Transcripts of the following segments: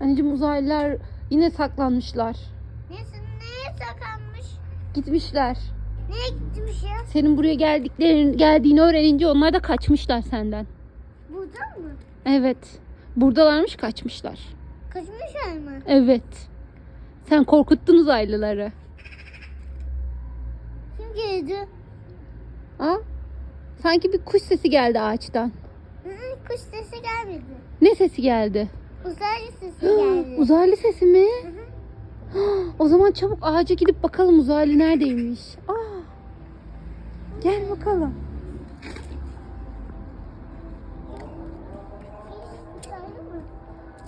Anneciğim uzaylılar yine saklanmışlar. Neyse neye sakanmış? Gitmişler. Neye gitmiş ya? Senin buraya geldiklerin geldiğini öğrenince onlar da kaçmışlar senden. Buradan mı? Evet. Buradalarmış kaçmışlar. Kaçmışlar mı? Evet. Sen korkuttun uzaylıları. Kim geldi? Aa, sanki bir kuş sesi geldi ağaçtan. Hı hı, Kuş sesi gelmedi. Ne sesi geldi? Uzaylı sesi geldi. Uzaylı sesi mi? Hı hı. O zaman çabuk ağaca gidip bakalım uzaylı neredeymiş. Aa, gel bakalım.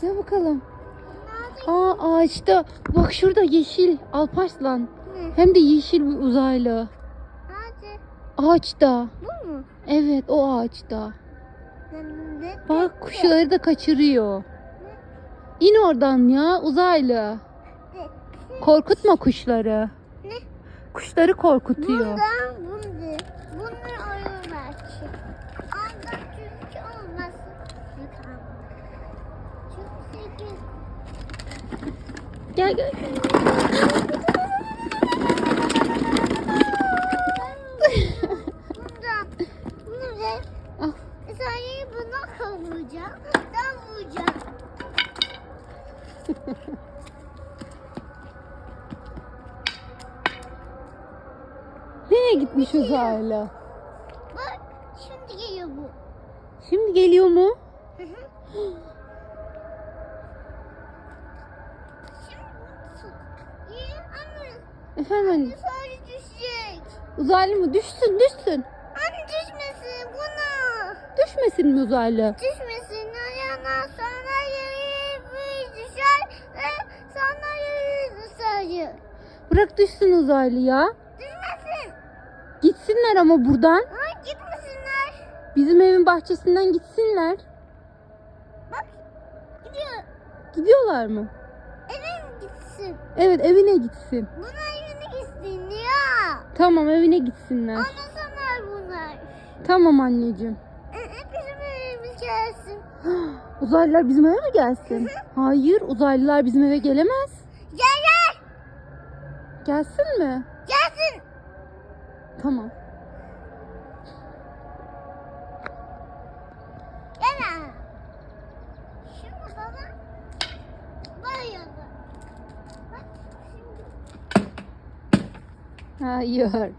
Gel bakalım. Aa ağaçta. Bak şurada yeşil Alparslan. Hem de yeşil bir uzaylı. Ağaçta. Bu mu? Evet o ağaçta. Ne? Bak kuşları da kaçırıyor. İn oradan ya uzaylı. Korkutma kuşları. Ne? Kuşları korkutuyor. Buradan bunu. Bunu oyun belki. Ondan çünkü olmasın. Çünkü. Gel gel. Bundan. Bunu da. Ah. Sadece buna kavuracağım. Ben vuracağım. Nereye gitmiş uzaylı? Bak şimdi geliyor bu. Şimdi geliyor mu? Hı. Şimdi ama Efendim anne. sadece düşecek. Uzaylı mı? Düşsün düşsün. Anne düşmesin buna. Düşmesin mi uzaylı? Düşmesin Bırak düşsün uzaylı ya. Düşmesin. Gitsinler ama buradan. Ay gitmesinler. Bizim evin bahçesinden gitsinler. Bak gidiyor. Gidiyorlar mı? Mi gitsin? Evet evine gitsin. Buna evine gitsin ya. Tamam evine gitsinler. Anlasalar bunlar. Tamam anneciğim. Bizim evimiz gelsin. Uzaylılar bizim eve mi gelsin? Hayır uzaylılar bizim eve gelemez. Gel gel. Gelsin mi? Gelsin. Tamam. Gel. Şunu baba. Bayıldı. Bak şimdi. Hayır.